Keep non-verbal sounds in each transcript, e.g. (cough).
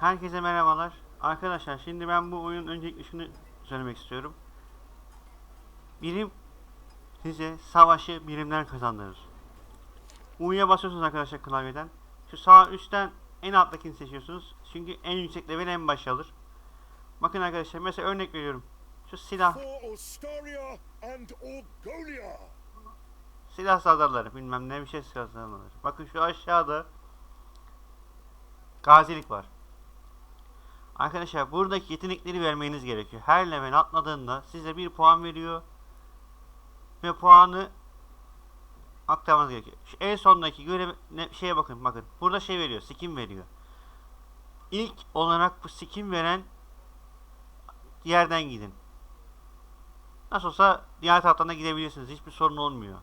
Herkese merhabalar. Arkadaşlar şimdi ben bu oyun öncelikle şunu söylemek istiyorum. Birim size savaşı birimler kazandırır. U'ya basıyorsunuz arkadaşlar klavyeden. Şu sağ üstten en alttakini seçiyorsunuz. Çünkü en yüksek level en başa alır. Bakın arkadaşlar mesela örnek veriyorum. Şu silah silah saldırıları bilmem ne bir şey silah saldırıları. Bakın şu aşağıda gazilik var. Arkadaşlar buradaki yetenekleri vermeniz gerekiyor. Her level atladığında size bir puan veriyor. Ve puanı aktarmanız gerekiyor. Şu en sondaki görev şeye bakın bakın. Burada şey veriyor. Skin veriyor. İlk olarak bu skin veren yerden gidin. Nasıl olsa diğer taraftan da gidebilirsiniz. Hiçbir sorun olmuyor.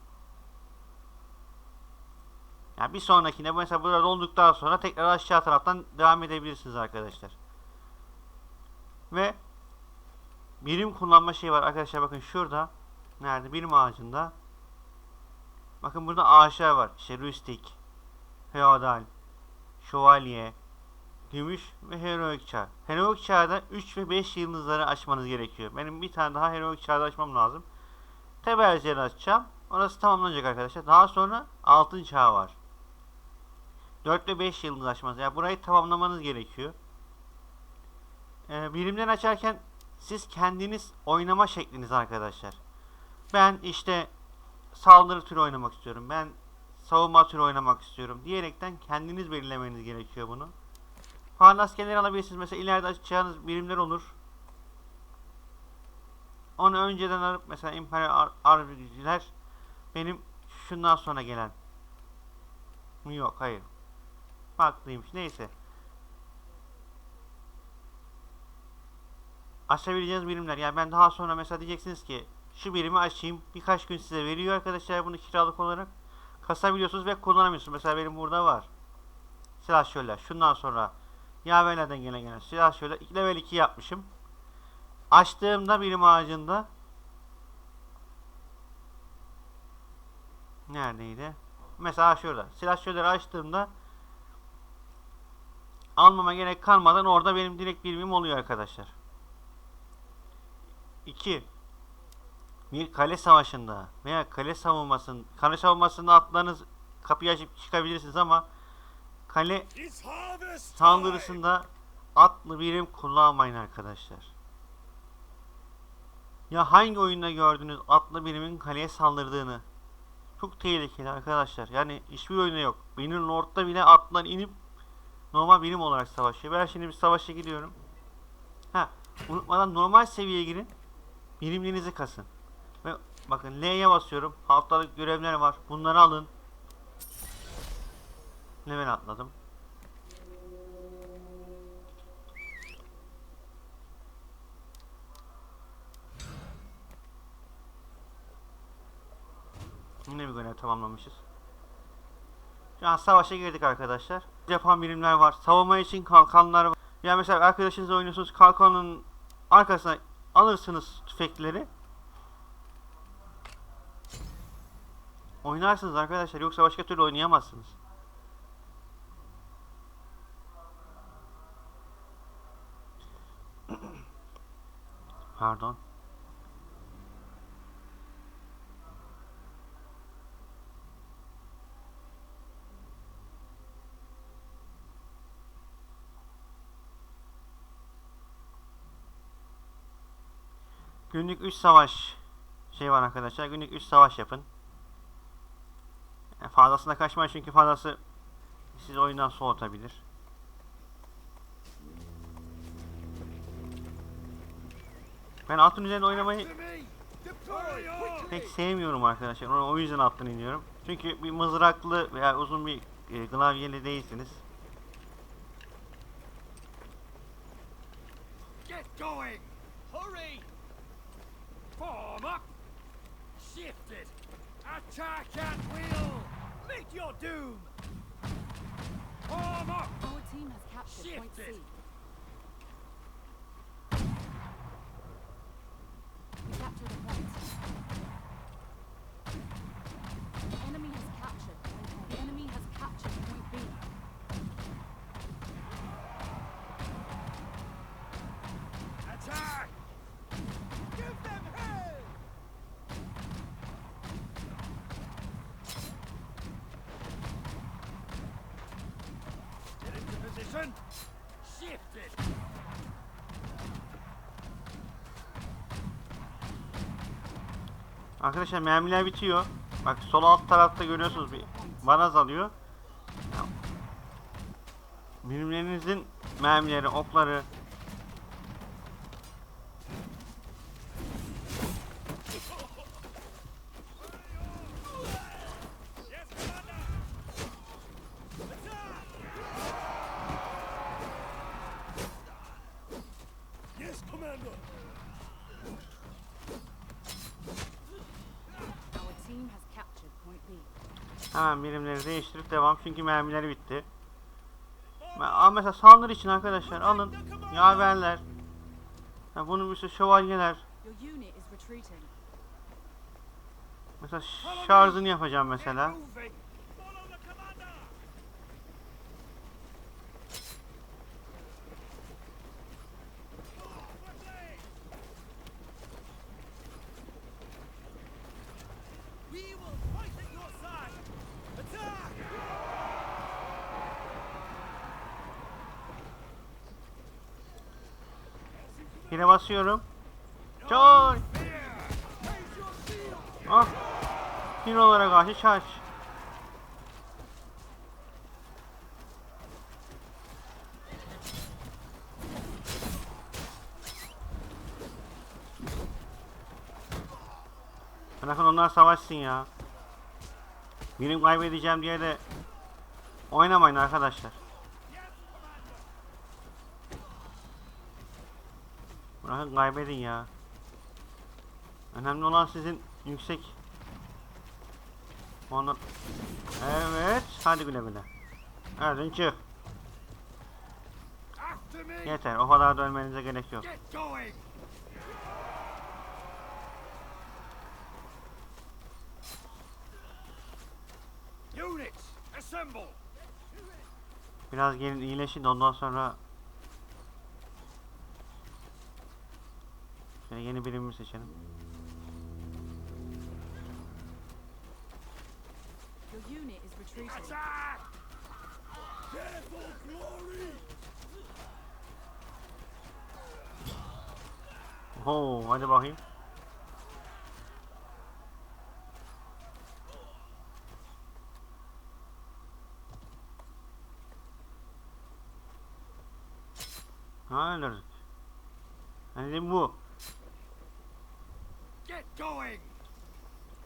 Yani bir sonrakine mesela burada olduktan sonra tekrar aşağı taraftan devam edebilirsiniz arkadaşlar. Ve birim kullanma şeyi var arkadaşlar bakın şurada nerede birim ağacında bakın burada ağaçlar var işte rustik feodal şövalye gümüş ve heroik çağ. Heroik çağda 3 ve 5 yıldızları açmanız gerekiyor. Benim bir tane daha heroik çağda açmam lazım. Tebercileri açacağım. Orası tamamlanacak arkadaşlar. Daha sonra altın çağ var. 4 ve 5 yıldız açmanız. Yani burayı tamamlamanız gerekiyor. Ee, birimleri açarken siz kendiniz oynama şekliniz arkadaşlar. Ben işte saldırı türü oynamak istiyorum. Ben savunma türü oynamak istiyorum diyerekten kendiniz belirlemeniz gerekiyor bunu. Puan askerleri alabilirsiniz. Mesela ileride açacağınız birimler olur. Onu önceden alıp mesela İmparator Ar Arbiler benim şundan sonra gelen. Yok hayır. Farklıymış. Neyse. Açabileceğiniz birimler. Yani ben daha sonra mesela diyeceksiniz ki şu birimi açayım. Birkaç gün size veriyor arkadaşlar bunu kiralık olarak. Kasabiliyorsunuz ve kullanamıyorsunuz. Mesela benim burada var. Silah şöyle. Şundan sonra Yavelerden gelen gelen silah şöyle. level 2 yapmışım. Açtığımda birim ağacında Neredeydi? Mesela şurada. Silah şöyle açtığımda almama gerek kalmadan orada benim direkt birimim oluyor arkadaşlar. 2 bir kale savaşında veya kale savunmasında kale savunmasında atlarınız kapıyı açıp çıkabilirsiniz ama kale saldırısında atlı birim kullanmayın arkadaşlar. Ya hangi oyunda gördünüz atlı birimin kaleye saldırdığını? Çok tehlikeli arkadaşlar. Yani hiçbir oyunda yok. Benim Lord'da bile atlar inip normal birim olarak savaşıyor. Ben şimdi bir savaşa gidiyorum. Ha, unutmadan normal seviyeye girin. Birimlerinizi kasın. Ve bakın L'ye basıyorum. Haftalık görevler var. Bunları alın. Level atladım. Yine bir görev tamamlamışız. Şu an savaşa girdik arkadaşlar. Yapan birimler var. Savunma için kalkanlar var. Yani mesela arkadaşınızla oynuyorsunuz. Kalkanın arkasına alırsınız tüfekleri. Oynarsınız arkadaşlar. Yoksa başka türlü oynayamazsınız. (clears throat) Pardon. Günlük 3 savaş şey var arkadaşlar. Günlük 3 savaş yapın. Yani fazlasına kaçmayın çünkü fazlası sizi oyundan soğutabilir. Ben altın üzerinde oynamayı pek sevmiyorum arkadaşlar. Onu o yüzden alttan iniyorum. Çünkü bir mızraklı veya uzun bir e, klavyeli değilsiniz. Get going. Hurry. Form up. Shifted. Attack at will. Meet your doom. Form up. Our team has captured Point C. Arkadaşlar mermiler bitiyor. Bak sol alt tarafta görüyorsunuz bir varaz alıyor. Birimlerinizin mermileri, okları hemen birimleri değiştirip devam çünkü mermileri bitti. Ama mesela saldırı için arkadaşlar alın yaverler. Ha, bunun bir sürü şövalyeler. İs retreating. Mesela şarjını yapacağım mesela. Get moving. Follow the commander. Quickly. We will fight at your side. Attack! Yine basıyorum. Çay! Ah! Hero'lara karşı charge. Bırakın onlar savaşsın ya. Birim kaybedeceğim diye de oynamayın arkadaşlar. Bırakın kaybedin ya. Önemli olan sizin yüksek onu Evet hadi güle güle Erdin çık! Yeter o kadar dönmenize gerek yok! Biraz gelin iyileşin ondan sonra yeni birimi seçelim Your unit is retreating. Attack! Careful, glory! Oo hadi bakayım Ha öldürdük Hani bu Get going!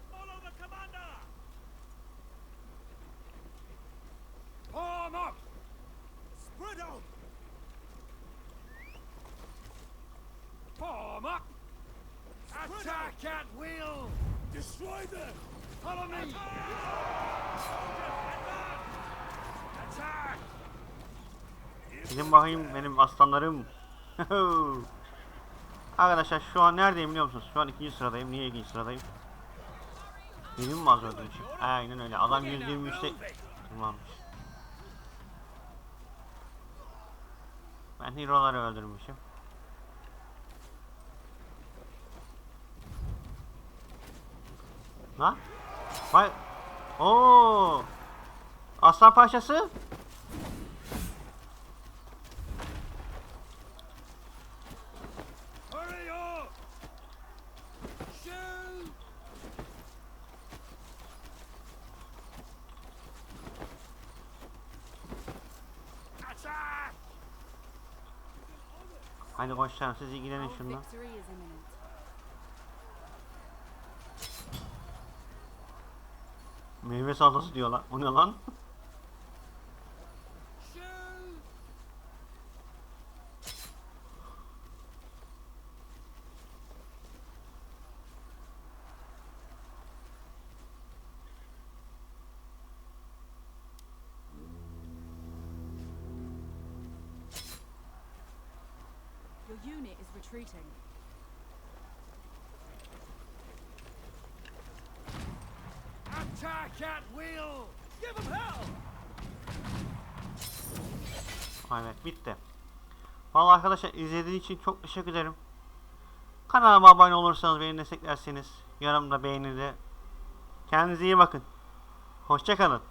Follow the commander! Form up! Spread out! Form up! Attack at will! Destroy them! Follow me! Attack! Gidin bakayım benim aslanlarım. (laughs) Arkadaşlar şu an neredeyim biliyor musunuz? Şu an ikinci sıradayım. Niye ikinci sıradayım? Benim mi az öldürmüşüm? Aynen öyle. Adam 123'te kullanmış. Ben hero'ları öldürmüşüm. Lan? Vay. Oo! Aslan parçası? Hurry up! Shoot! Attack! Hadi koşacağım siz ilgilenin imminent. Meyve salatası diyor lan. O ne lan? Unit is retreating. Attack at will! Give them hell! Evet bitti. Vallahi arkadaşlar izlediğiniz için çok teşekkür ederim. Kanalıma abone olursanız beni desteklerseniz yanımda beğenide. Kendinize iyi bakın. Hoşçakalın.